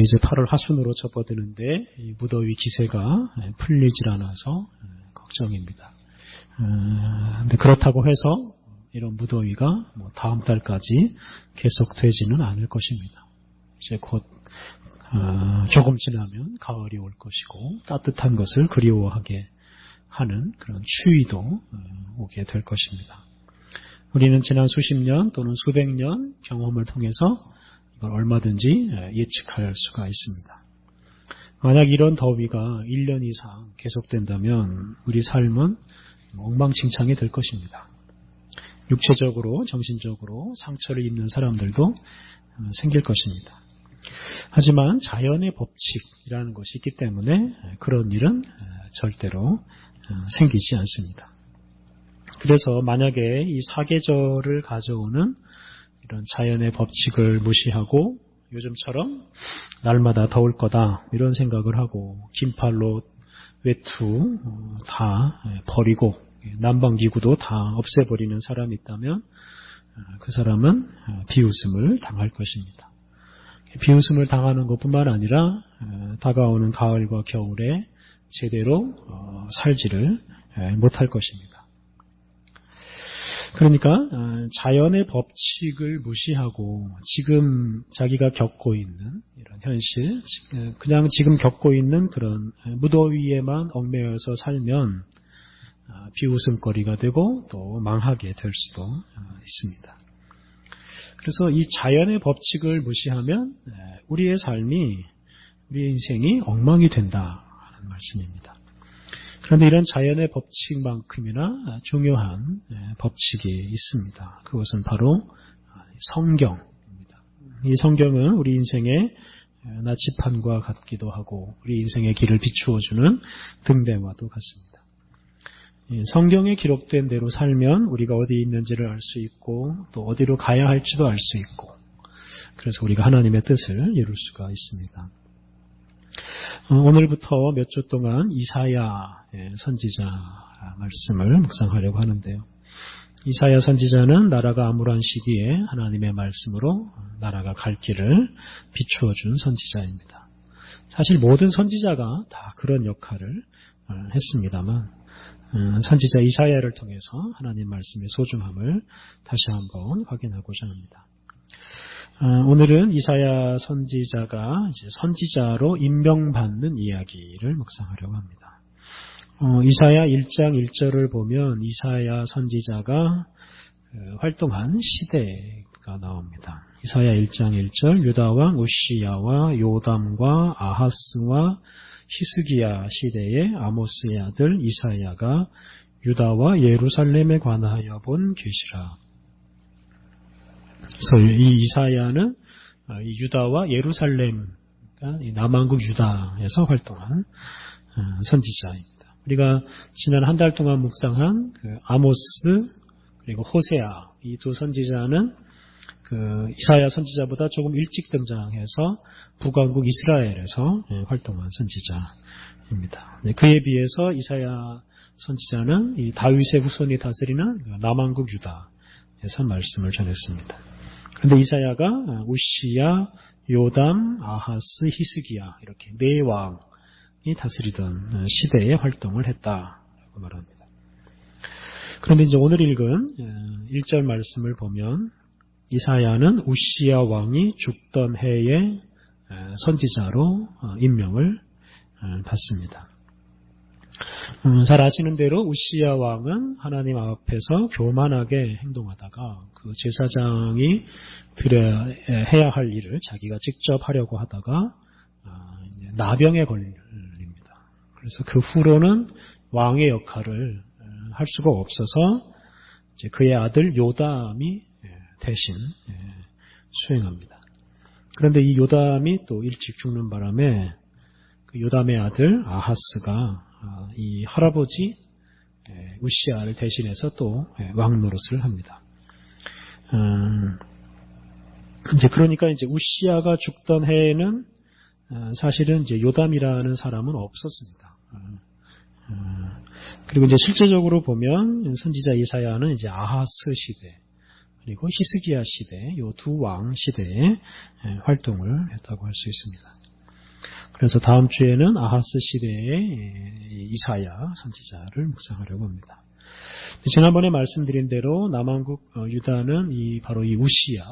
이제 8월 하순으로 접어드는데 무더위 기세가 풀리질 않아서 걱정입니다. 근데 그렇다고 해서 이런 무더위가 뭐 다음 달까지 계속되지는 않을 것입니다. 이제 곧 어, 조금 지나면 가을이 올 것이고 따뜻한 것을 그리워하게 하는 그런 추위도 어, 오게 될 것입니다. 우리는 지난 수십 년 또는 수백 년 경험을 통해서 이걸 얼마든지 예측할 수가 있습니다. 만약 이런 더위가 1년 이상 계속된다면 우리 삶은 엉망진창이 될 것입니다. 육체적으로, 정신적으로 상처를 입는 사람들도 어, 생길 것입니다. 하지만 자연의 법칙이라는 것이 있기 때문에 그런 일은 절대로 생기지 않습니다. 그래서 만약에 이 사계절을 가져오는 이런 자연의 법칙을 무시하고 요즘처럼 날마다 더울 거다 이런 생각을 하고 긴팔로 외투 어, 다 버리고 난방기구도 다 없애버리는 사람이 있다면 어, 그 사람은 어, 비웃음을 당할 것입니다. 비웃음을 당하는 것뿐만 아니라 다가오는 가을과 겨울에 제대로 살지를 못할 것입니다. 그러니까 자연의 법칙을 무시하고 지금 자기가 겪고 있는 이런 현실, 그냥 지금 겪고 있는 그런 무더위에만 얽매여서 살면 비웃음거리가 되고 또 망하게 될 수도 있습니다. 그래서 이 자연의 법칙을 무시하면 우리의 삶이 우리의 인생이 엉망이 된다는 말씀입니다. 그런데 이런 자연의 법칙만큼이나 중요한 법칙이 있습니다. 그것은 바로 성경입니다. 이 성경은 우리 인생의 나치판과 같기도 하고 우리 인생의 길을 비추어주는 등대와도 같습니다. 예, 성경에 기록된 대로 살면 우리가 어디 있는지를 알 수 있고 또 어디로 가야 할지도 알 수 있고 그래서 우리가 하나님의 뜻을 이룰 수가 있습니다. 어, 오늘부터 몇 주 동안 이사야 예, 선지자 말씀을 묵상하려고 하는데요. 이사야 선지자는 나라가 암울한 시기에 하나님의 말씀으로 나라가 갈 길을 비추어 준 선지자입니다. 사실 모든 선지자가 다 그런 역할을 어, 했습니다만 음, 선지자 이사야를 통해서 하나님 말씀의 소중함을 다시 한번 확인하고자 합니다. 어, 오늘은 이사야 선지자가 선지자로 임명받는 이야기를 묵상하려고 합니다. 어, 이사야 1장 1절을 보면 이사야 선지자가 그 활동한 시대가 나옵니다. 이사야 1장 1절 유다 왕 우시야와 요담과 아하스와 히스기야 시대의 아모스의 아들 이사야가 유다와 예루살렘에 관하여 본 계시라. 그래서 이 이사야는 어, 유다와 예루살렘, 그러니까 남한국 유다에서 활동한 어, 선지자입니다. 우리가 지난 한 달 동안 묵상한 그 아모스 그리고 호세아 이 두 선지자는 그 이사야 선지자보다 조금 일찍 등장해서 북왕국 이스라엘에서 예, 활동한 선지자입니다. 네, 그에 비해서 이사야 선지자는 이 다윗의 후손이 다스리는 그 남왕국 유다에서 말씀을 전했습니다. 그런데 이사야가 우시야, 요담, 아하스, 히스기야 이렇게 네 왕이 다스리던 시대에 활동을 했다고 말합니다. 그런데 이제 오늘 읽은 1절 예, 말씀을 보면 이사야는 우시야 왕이 죽던 해에 선지자로 어, 임명을 어, 받습니다. 음, 잘 아시는 대로 우시야 왕은 하나님 앞에서 교만하게 행동하다가 그 제사장이 드려야 해야 할 일을 자기가 직접 하려고 하다가 아, 나병에 걸립니다. 그래서 그 후로는 왕의 역할을 어, 할 수가 없어서 그의 아들 요담이 대신 예, 수행합니다. 그런데 이 요담이 또 일찍 죽는 바람에 그 요담의 아들 아하스가 아, 이 할아버지 예, 우시아를 대신해서 또 예, 왕노릇을 합니다. 음, 이제 그러니까 이제 우시아가 죽던 해에는 아, 사실은 이제 요담이라는 사람은 없었습니다. 아, 그리고 이제 실제적으로 보면 선지자 이사야는 이제 아하스 시대, 그리고 히스기야 시대, 요 두 왕 시대에 활동을 했다고 할 수 있습니다. 그래서 다음 주에는 아하스 시대의 이사야 선지자를 묵상하려고 합니다. 지난번에 말씀드린 대로 남한국 어, 유다는 이 바로 이 우시야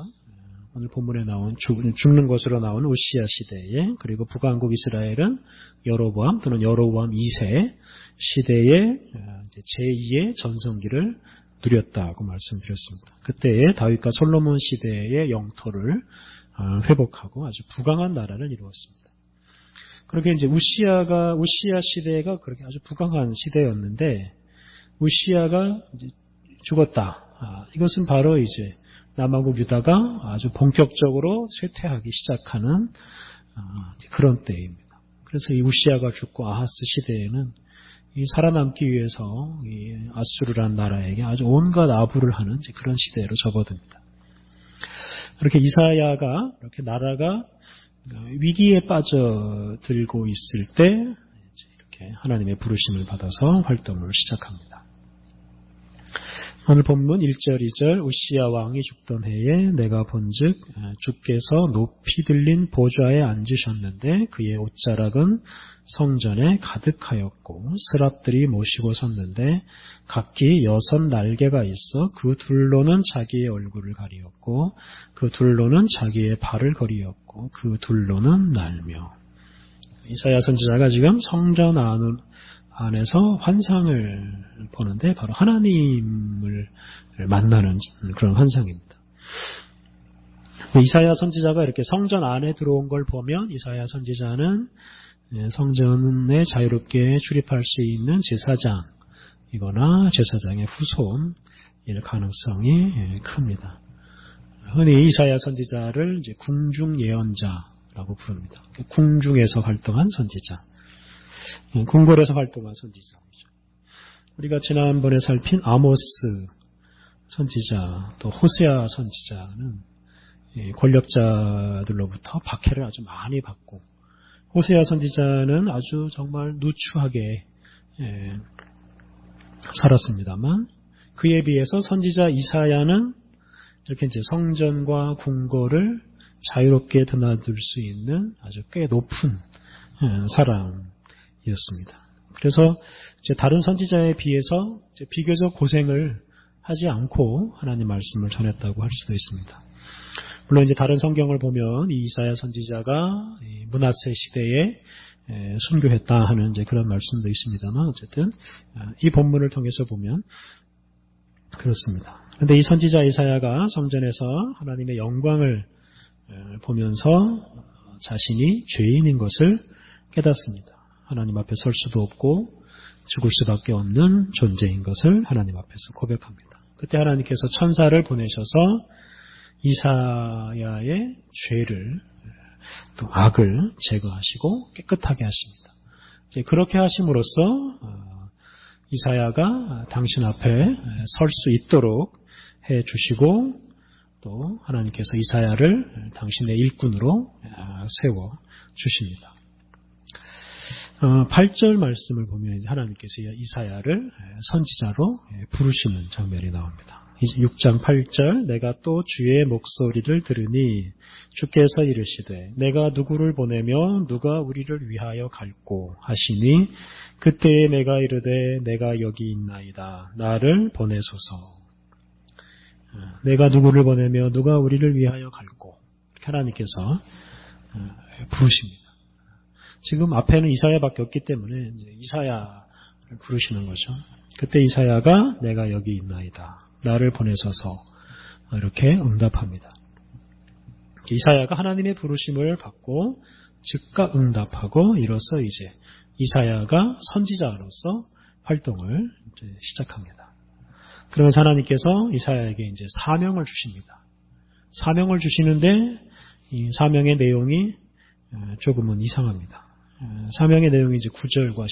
오늘 본문에 나온 죽는 것으로 나온 우시야 시대에 그리고 북한국 이스라엘은 여로보암 또는 여로보암 2세 시대의 어, 제2의 전성기를 누렸다고 말씀드렸습니다. 그때에 다윗과 솔로몬 시대의 영토를 어, 회복하고 아주 부강한 나라를 이루었습니다. 그렇게 이제 우시아가 우시아 시대가 그렇게 아주 부강한 시대였는데 우시아가 죽었다. 아, 이것은 바로 이제 남아국 유다가 아주 본격적으로 쇠퇴하기 시작하는 아, 그런 때입니다. 그래서 이 우시아가 죽고 아하스 시대에는 살아남기 위해서 아수르라는 나라에게 아주 온갖 아부를 하는 그런 시대로 접어듭니다. 그렇게 이사야가 이렇게 나라가 위기에 빠져들고 있을 때 이렇게 하나님의 부르심을 받아서 활동을 시작합니다. 오늘 본문 1절, 2절 우시아 왕이 죽던 해에 내가 본즉 주께서 높이 들린 보좌에 앉으셨는데 그의 옷자락은 성전에 가득하였고 스랍들이 모시고 섰는데 각기 여섯 날개가 있어 그 둘로는 자기의 얼굴을 가리었고 그 둘로는 자기의 발을 거리었고 그 둘로는 날며. 이사야 선지자가 지금 성전 안을 안에서 환상을 보는데 바로 하나님을 만나는 그런 환상입니다. 이사야 선지자가 이렇게 성전 안에 들어온 걸 보면 이사야 선지자는 성전에 자유롭게 출입할 수 있는 제사장이거나 제사장의 후손일 가능성이 큽니다. 흔히 이사야 선지자를 궁중 예언자라고 부릅니다. 궁중에서 활동한 선지자. 궁궐에서 활동한 선지자입니다. 우리가 지난번에 살핀 아모스 선지자, 또 호세아 선지자는 권력자들로부터 박해를 아주 많이 받고 호세아 선지자는 아주 정말 누추하게 예, 살았습니다만 그에 비해서 선지자 이사야는 이렇게 이제 성전과 궁궐을 자유롭게 드나들 수 있는 아주 꽤 높은 예, 사람 이었습니다. 그래서 다른 선지자에 비해서 비교적 고생을 하지 않고 하나님 말씀을 전했다고 할 수도 있습니다. 물론 이제 다른 성경을 보면 이 이사야 선지자가 문하세 시대에 순교했다 하는 이제 그런 말씀도 있습니다만 어쨌든 아, 이 본문을 통해서 보면 그렇습니다. 그런데 이 선지자 이사야가 성전에서 하나님의 영광을 보면서 자신이 죄인인 것을 깨닫습니다. 하나님 앞에 설 수도 없고 죽을 수밖에 없는 존재인 것을 하나님 앞에서 고백합니다. 그때 하나님께서 천사를 보내셔서 이사야의 죄를 또 악을 제거하시고 깨끗하게 하십니다. 그렇게 하심으로써 어, 이사야가 당신 앞에 설 수 있도록 해 주시고 또 하나님께서 이사야를 당신의 일꾼으로 어, 세워 주십니다. 8절 어, 말씀을 보면 하나님께서 이사야를 선지자로 부르시는 장면이 나옵니다. 6장 8절 내가 또 주의 목소리를 들으니 주께서 이르시되 내가 누구를 보내며 누가 우리를 위하여 갈고 하시니 그때에 내가 이르되 내가 여기 있나이다 나를 보내소서 어, 내가 누구를 보내며 누가 우리를 위하여 갈고 하나님께서 어, 부르십니다. 지금 앞에는 이사야밖에 없기 때문에 이사야를 부르시는 거죠. 그때 이사야가 내가 여기 있나이다. 나를 보내셔서 이렇게 응답합니다. 이사야가 하나님의 부르심을 받고 즉각 응답하고 이로써 이제 이사야가 선지자로서 활동을 시작합니다. 그러면서 하나님께서 이사야에게 이제 사명을 주십니다. 사명을 주시는데 이 사명의 내용이 조금은 이상합니다. 사명의 내용이 이제 9절과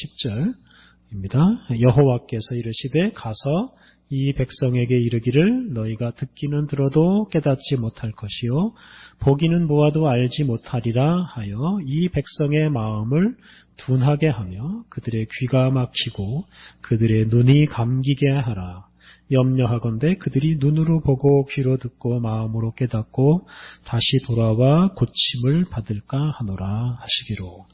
10절입니다. 여호와께서 이르시되 가서 이 백성에게 이르기를 너희가 듣기는 들어도 깨닫지 못할 것이요 보기는 보아도 알지 못하리라 하여 이 백성의 마음을 둔하게 하며 그들의 귀가 막히고 그들의 눈이 감기게 하라 염려하건대 그들이 눈으로 보고 귀로 듣고 마음으로 깨닫고 다시 돌아와 고침을 받을까 하노라 하시기로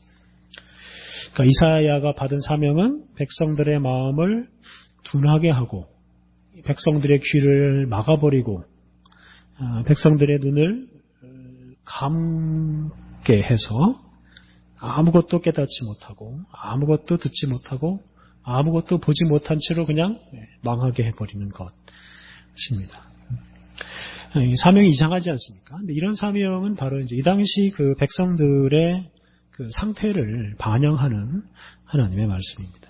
그러니까 이사야가 받은 사명은 백성들의 마음을 둔하게 하고 백성들의 귀를 막아버리고 아, 백성들의 눈을 감게 해서 아무것도 깨닫지 못하고 아무것도 듣지 못하고 아무것도 보지 못한 채로 그냥 망하게 해버리는 것입니다. 사명이 이상하지 않습니까? 근데 이런 사명은 바로 이제 이 당시 그 백성들의 그 상태를 반영하는 하나님의 말씀입니다.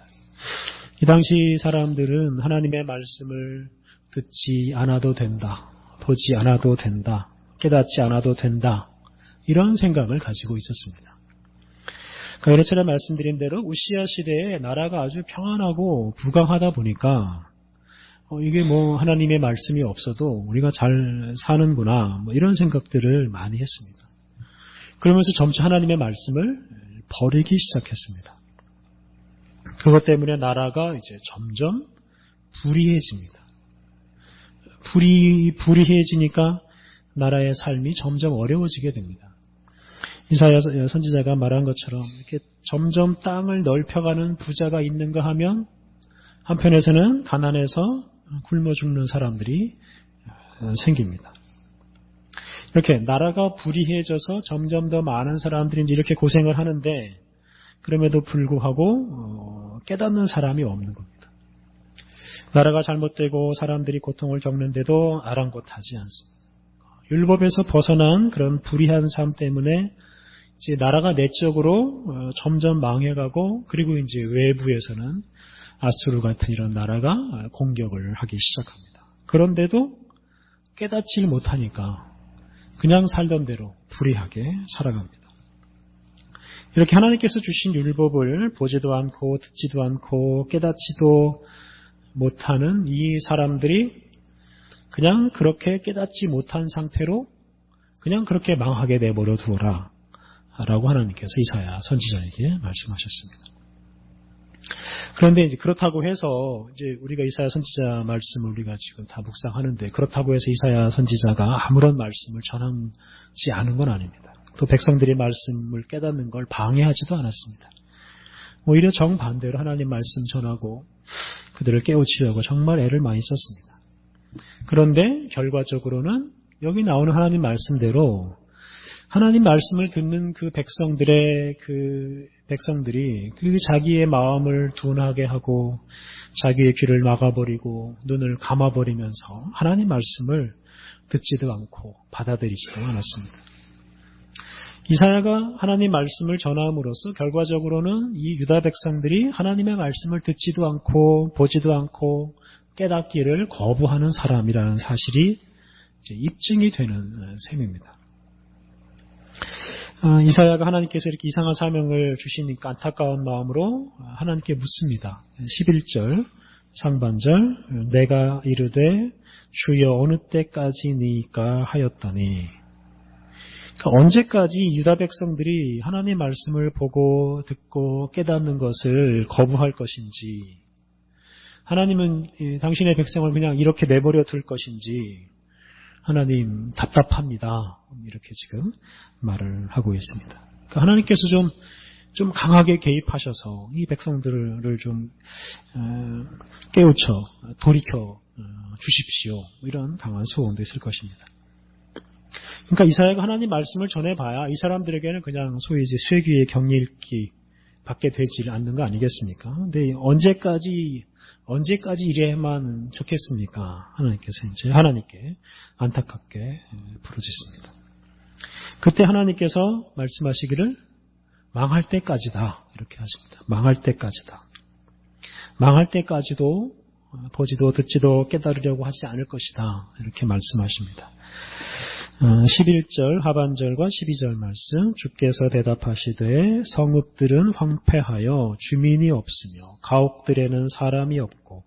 이 당시 사람들은 하나님의 말씀을 듣지 않아도 된다. 보지 않아도 된다. 깨닫지 않아도 된다. 이런 생각을 가지고 있었습니다. 그 이래처럼 말씀드린 대로 우시아 시대에 나라가 아주 평안하고 부강하다 보니까 어, 이게 뭐 하나님의 말씀이 없어도 우리가 잘 사는구나 뭐 이런 생각들을 많이 했습니다. 그러면서 점차 하나님의 말씀을 버리기 시작했습니다. 그것 때문에 나라가 이제 점점 불의해집니다. 불의, 불의해지니까 나라의 삶이 점점 어려워지게 됩니다. 이사야 선지자가 말한 것처럼 이렇게 점점 땅을 넓혀가는 부자가 있는가 하면 한편에서는 가난해서 굶어 죽는 사람들이 생깁니다. 이렇게 나라가 불의해져서 점점 더 많은 사람들이 이렇게 고생을 하는데 그럼에도 불구하고 어, 깨닫는 사람이 없는 겁니다. 나라가 잘못되고 사람들이 고통을 겪는데도 아랑곳하지 않습니다. 율법에서 벗어난 그런 불의한 삶 때문에 이제 나라가 내적으로 어, 점점 망해가고 그리고 이제 외부에서는 아수르 같은 이런 나라가 공격을 하기 시작합니다. 그런데도 깨닫지 못하니까 그냥 살던 대로 불의하게 살아갑니다. 이렇게 하나님께서 주신 율법을 보지도 않고 듣지도 않고 깨닫지도 못하는 이 사람들이 그냥 그렇게 깨닫지 못한 상태로 그냥 그렇게 망하게 내버려 두어라. 라고 하나님께서 이사야 선지자에게 말씀하셨습니다. 그런데 이제 그렇다고 해서 이제 우리가 이사야 선지자 말씀을 우리가 지금 다 묵상하는데 그렇다고 해서 이사야 선지자가 아무런 말씀을 전하지 않은 건 아닙니다. 또 백성들의 말씀을 깨닫는 걸 방해하지도 않았습니다. 오히려 정반대로 하나님 말씀 전하고 그들을 깨우치려고 정말 애를 많이 썼습니다. 그런데 결과적으로는 여기 나오는 하나님 말씀대로 하나님 말씀을 듣는 그 백성들의 그 백성들이 그 자기의 마음을 둔하게 하고 자기의 귀를 막아버리고 눈을 감아버리면서 하나님 말씀을 듣지도 않고 받아들이지도 않았습니다. 이사야가 하나님 말씀을 전함으로써 결과적으로는 이 유다 백성들이 하나님의 말씀을 듣지도 않고 보지도 않고 깨닫기를 거부하는 사람이라는 사실이 입증이 되는 셈입니다. 아, 이사야가 하나님께서 이렇게 이상한 사명을 주시니까 안타까운 마음으로 하나님께 묻습니다. 11절 상반절 내가 이르되 주여 어느 때까지니까 하였다니 그러니까 언제까지 유다 백성들이 하나님 말씀을 보고 듣고 깨닫는 것을 거부할 것인지 하나님은 당신의 백성을 그냥 이렇게 내버려 둘 것인지 하나님 답답합니다. 이렇게 지금 말을 하고 있습니다. 그러니까 하나님께서 좀, 좀 강하게 개입하셔서 이 백성들을 좀 어, 깨우쳐 돌이켜 어, 주십시오. 이런 강한 소원도 있을 것입니다. 그러니까 이사야가 하나님 말씀을 전해봐야 이 사람들에게는 그냥 소위 이제 쇠귀의 격리읽기 받게 되지 않는 거 아니겠습니까? 근데 언제까지 언제까지 이래야만 좋겠습니까? 하나님께서 이제 하나님께 안타깝게 부르짖습니다. 그때 하나님께서 말씀하시기를 망할 때까지다 이렇게 하십니다. 망할 때까지다. 망할 때까지도 보지도 듣지도 깨달으려고 하지 않을 것이다 이렇게 말씀하십니다. 11절 어, 하반절과 12절 말씀 주께서 대답하시되 성읍들은 황폐하여 주민이 없으며 가옥들에는 사람이 없고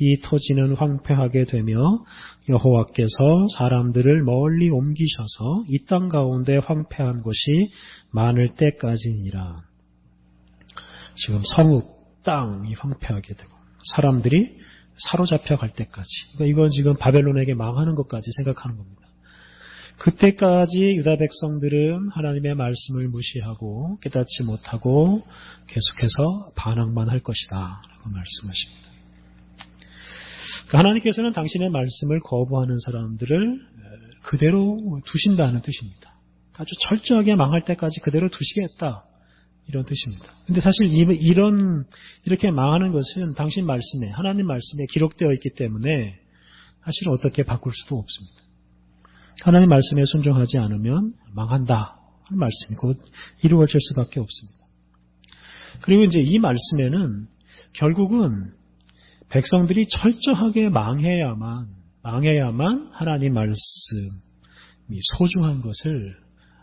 이 토지는 황폐하게 되며 여호와께서 사람들을 멀리 옮기셔서 이 땅 가운데 황폐한 곳이 많을 때까지니라. 지금 성읍 땅이 황폐하게 되고 사람들이 사로잡혀 갈 때까지. 그러니까 이건 지금 바벨론에게 망하는 것까지 생각하는 겁니다. 그때까지 유다 백성들은 하나님의 말씀을 무시하고 깨닫지 못하고 계속해서 반항만 할 것이다. 라고 말씀하십니다. 그러니까 하나님께서는 당신의 말씀을 거부하는 사람들을 그대로 두신다는 뜻입니다. 아주 철저하게 망할 때까지 그대로 두시겠다. 이런 뜻입니다. 근데 사실 이런, 이렇게 망하는 것은 당신 말씀에, 하나님 말씀에 기록되어 있기 때문에 사실 어떻게 바꿀 수도 없습니다. 하나님 말씀에 순종하지 않으면 망한다. 하는 말씀이 곧 이루어질 수밖에 없습니다. 그리고 이제 이 말씀에는 결국은 백성들이 철저하게 망해야만, 망해야만 하나님 말씀이 소중한 것을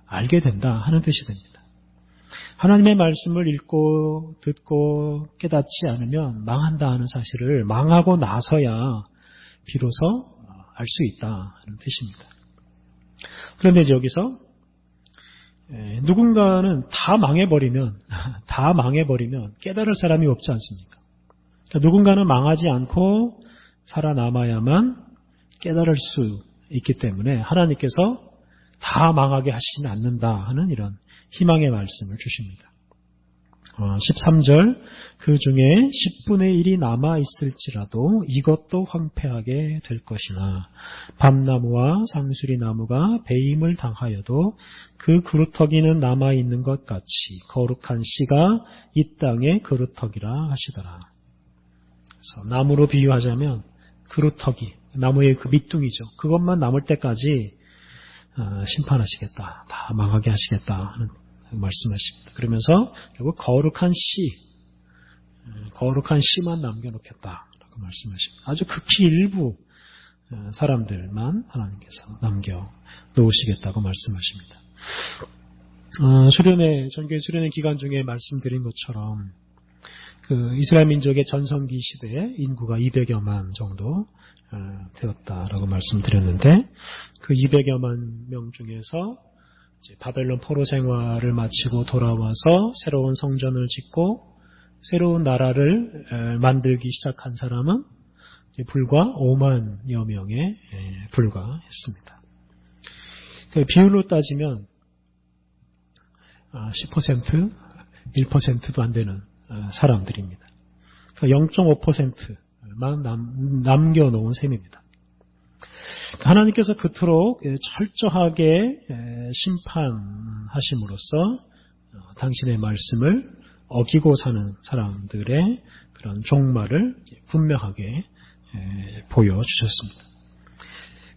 알게 된다 하는 뜻이 됩니다. 하나님의 말씀을 읽고 듣고 깨닫지 않으면 망한다 하는 사실을 망하고 나서야 비로소 알 수 있다 하는 뜻입니다. 그런데 여기서 누군가는 다 망해버리면 다 망해버리면 깨달을 사람이 없지 않습니까? 그러니까 누군가는 망하지 않고 살아남아야만 깨달을 수 있기 때문에 하나님께서 다 망하게 하시지는 않는다 하는 이런 희망의 말씀을 주십니다. 13절 어, 그 중에 10분의 1이 남아 있을지라도 이것도 황폐하게 될 것이나 밤나무와 상수리 나무가 배임을 당하여도 그 그루터기는 남아 있는 것 같이 거룩한 씨가 이 땅의 그루터기라 하시더라. 그래서 나무로 비유하자면 그루터기 나무의 그 밑둥이죠. 그것만 남을 때까지 어, 심판하시겠다. 다 망하게 하시겠다 하는 말씀하십니다. 그러면서 결국 거룩한 씨, 어, 거룩한 씨만 남겨놓겠다라고 말씀하십니다. 아주 극히 일부 어, 사람들만 하나님께서 남겨 놓으시겠다고 말씀하십니다. 어, 수련회 전교회 수련회 기간 중에 말씀드린 것처럼 그 이스라엘 민족의 전성기 시대에 인구가 200여만 정도 되었다라고 말씀드렸는데 그 200여만 명 중에서 바벨론 포로 생활을 마치고 돌아와서 새로운 성전을 짓고 새로운 나라를 만들기 시작한 사람은 불과 5만여 명에 불과했습니다. 그 비율로 따지면 10%, 아, 1%도 안 되는 아, 사람들입니다. 0.5%만 남, 남겨놓은 셈입니다. 하나님께서 그토록 철저하게 심판하심으로써 어, 당신의 말씀을 어기고 사는 사람들의 그런 종말을 분명하게 보여주셨습니다.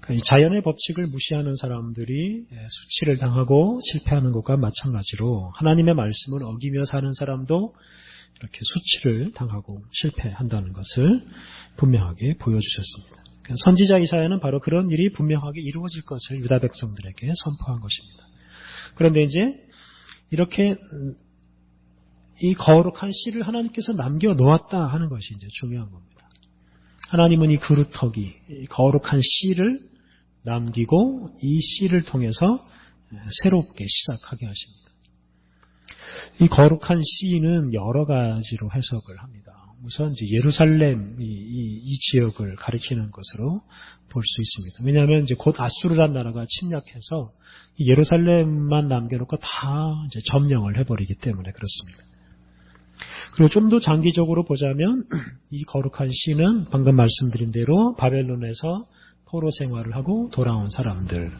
그러니까 자연의 법칙을 무시하는 사람들이 수치를 당하고 실패하는 것과 마찬가지로 하나님의 말씀을 어기며 사는 사람도 이렇게 수치를 당하고 실패한다는 것을 분명하게 보여주셨습니다. 선지자 이사야는 바로 그런 일이 분명하게 이루어질 것을 유다 백성들에게 선포한 것입니다. 그런데 이제 이렇게 이 거룩한 씨를 하나님께서 남겨 놓았다 하는 것이 이제 중요한 겁니다. 하나님은 이 그루터기, 거룩한 씨를 남기고 이 씨를 통해서 새롭게 시작하게 하십니다. 이 거룩한 씨는 여러 가지로 해석을 합니다. 우선 이제 예루살렘 이, 이, 이 지역을 가리키는 것으로 볼 수 있습니다. 왜냐하면 이제 곧 아수르란 나라가 침략해서 예루살렘만 남겨놓고 다 이제 점령을 해버리기 때문에 그렇습니다. 그리고 좀 더 장기적으로 보자면 이 거룩한 시는 방금 말씀드린 대로 바벨론에서 포로 생활을 하고 돌아온 사람들을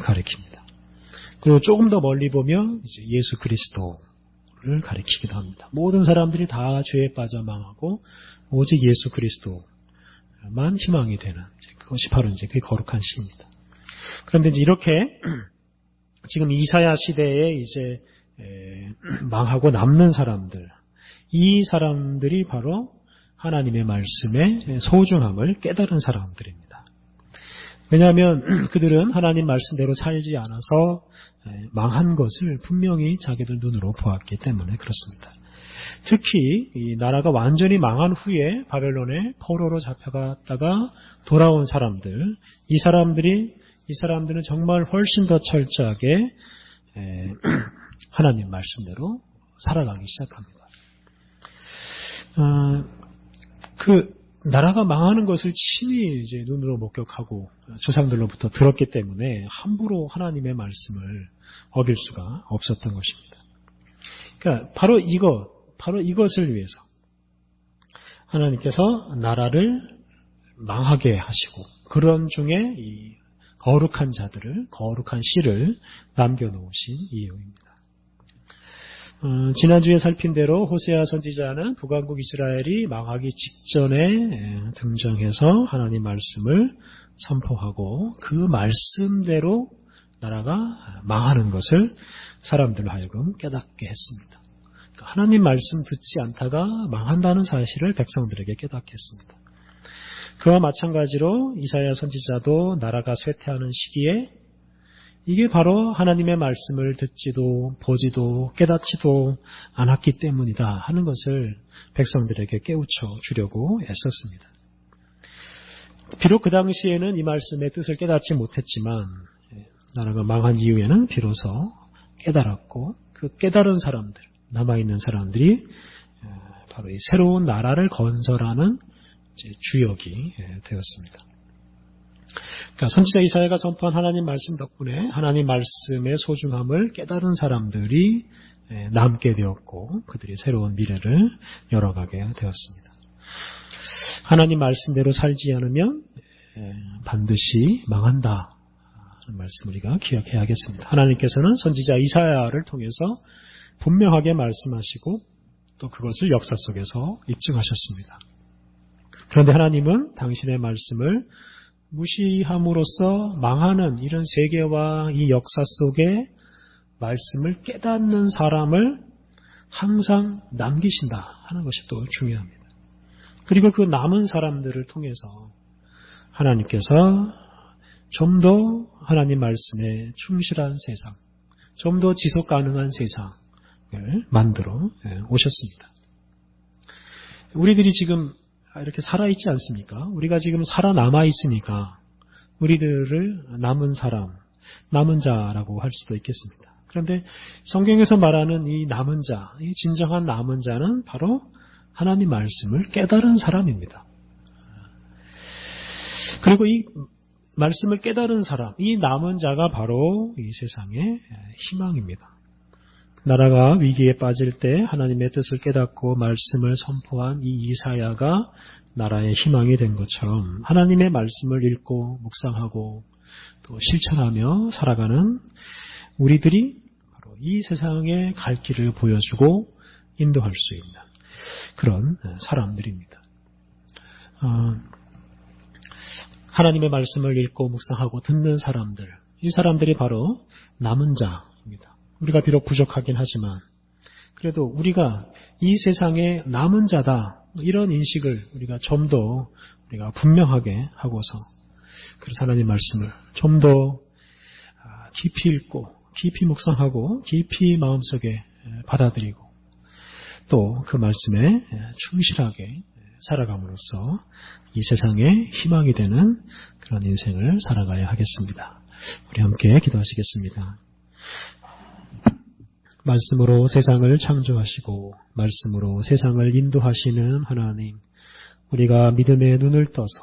가리킵니다. 그리고 조금 더 멀리 보면 이제 예수 그리스도 를 가리키기도 합니다. 모든 사람들이 다 죄에 빠져 망하고 오직 예수 그리스도만 희망이 되는 그것이 바로 이제 그 거룩한 시입니다. 그런데 이제 이렇게 지금 이사야 시대에 이제 망하고 남는 사람들 이 사람들이 바로 하나님의 말씀의 소중함을 깨달은 사람들입니다. 왜냐하면 그들은 하나님 말씀대로 살지 않아서 망한 것을 분명히 자기들 눈으로 보았기 때문에 그렇습니다. 특히 이 나라가 완전히 망한 후에 바벨론에 포로로 잡혀갔다가 돌아온 사람들, 이 사람들이 이 사람들은 정말 훨씬 더 철저하게 하나님 말씀대로 살아가기 시작합니다. 어, 그 나라가 망하는 것을 친히 이제 눈으로 목격하고 조상들로부터 들었기 때문에 함부로 하나님의 말씀을 어길 수가 없었던 것입니다. 그러니까 바로 이것, 바로 이것을 위해서 하나님께서 나라를 망하게 하시고 그런 중에 이 거룩한 자들을 거룩한 씨를 남겨놓으신 이유입니다. 어, 지난주에 살핀 대로 호세아 선지자는 북왕국 이스라엘이 망하기 직전에 등장해서 하나님 말씀을 선포하고 그 말씀대로 나라가 망하는 것을 사람들 하여금 깨닫게 했습니다. 그러니까 하나님 말씀 듣지 않다가 망한다는 사실을 백성들에게 깨닫게 했습니다. 그와 마찬가지로 이사야 선지자도 나라가 쇠퇴하는 시기에 이게 바로 하나님의 말씀을 듣지도 보지도 깨닫지도 않았기 때문이다 하는 것을 백성들에게 깨우쳐 주려고 애썼습니다. 비록 그 당시에는 이 말씀의 뜻을 깨닫지 못했지만 나라가 망한 이후에는 비로소 깨달았고 그 깨달은 사람들, 남아있는 사람들이 바로 이 새로운 나라를 건설하는 주역이 되었습니다. 그러니까 선지자 이사야가 선포한 하나님 말씀 덕분에 하나님 말씀의 소중함을 깨달은 사람들이 남게 되었고 그들이 새로운 미래를 열어가게 되었습니다. 하나님 말씀대로 살지 않으면 반드시 망한다. 하는 말씀 우리가 기억해야겠습니다. 하나님께서는 선지자 이사야를 통해서 분명하게 말씀하시고 또 그것을 역사 속에서 입증하셨습니다. 그런데 하나님은 당신의 말씀을 무시함으로써 망하는 이런 세계와 이 역사 속에 말씀을 깨닫는 사람을 항상 남기신다 하는 것이 또 중요합니다. 그리고 그 남은 사람들을 통해서 하나님께서 좀 더 하나님 말씀에 충실한 세상, 좀 더 지속 가능한 세상을 만들어 오셨습니다. 우리들이 지금 이렇게 살아있지 않습니까? 우리가 지금 살아남아 있으니까 우리들을 남은 사람, 남은 자라고 할 수도 있겠습니다. 그런데 성경에서 말하는 이 남은 자, 이 진정한 남은 자는 바로 하나님 말씀을 깨달은 사람입니다. 그리고 이 말씀을 깨달은 사람, 이 남은 자가 바로 이 세상의 희망입니다. 나라가 위기에 빠질 때 하나님의 뜻을 깨닫고 말씀을 선포한 이 이사야가 나라의 희망이 된 것처럼 하나님의 말씀을 읽고 묵상하고 또 실천하며 살아가는 우리들이 바로 이 세상의 갈 길을 보여주고 인도할 수 있는 그런 사람들입니다. 어, 하나님의 말씀을 읽고 묵상하고 듣는 사람들, 이 사람들이 바로 남은 자입니다. 우리가 비록 부족하긴 하지만 그래도 우리가 이 세상에 남은 자다 이런 인식을 우리가 좀 더 우리가 분명하게 하고서 그래서 하나님 말씀을 좀 더 깊이 읽고 깊이 묵상하고 깊이 마음속에 받아들이고 또 그 말씀에 충실하게 살아감으로써 이 세상에 희망이 되는 그런 인생을 살아가야 하겠습니다. 우리 함께 기도하시겠습니다. 말씀으로 세상을 창조하시고 말씀으로 세상을 인도하시는 하나님, 우리가 믿음의 눈을 떠서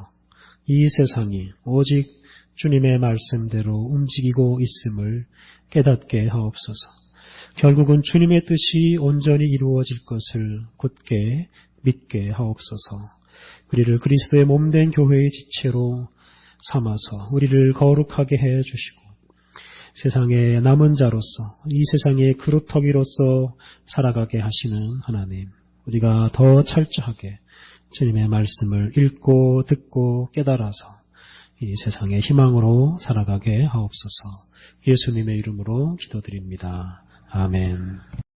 이 세상이 오직 주님의 말씀대로 움직이고 있음을 깨닫게 하옵소서. 결국은 주님의 뜻이 온전히 이루어질 것을 굳게 믿게 하옵소서. 우리를 그리스도의 몸된 교회의 지체로 삼아서 우리를 거룩하게 해 주시고 세상의 남은 자로서 이 세상의 그루터기로서 살아가게 하시는 하나님 우리가 더 철저하게 주님의 말씀을 읽고 듣고 깨달아서 이 세상의 희망으로 살아가게 하옵소서 예수님의 이름으로 기도드립니다. 아멘.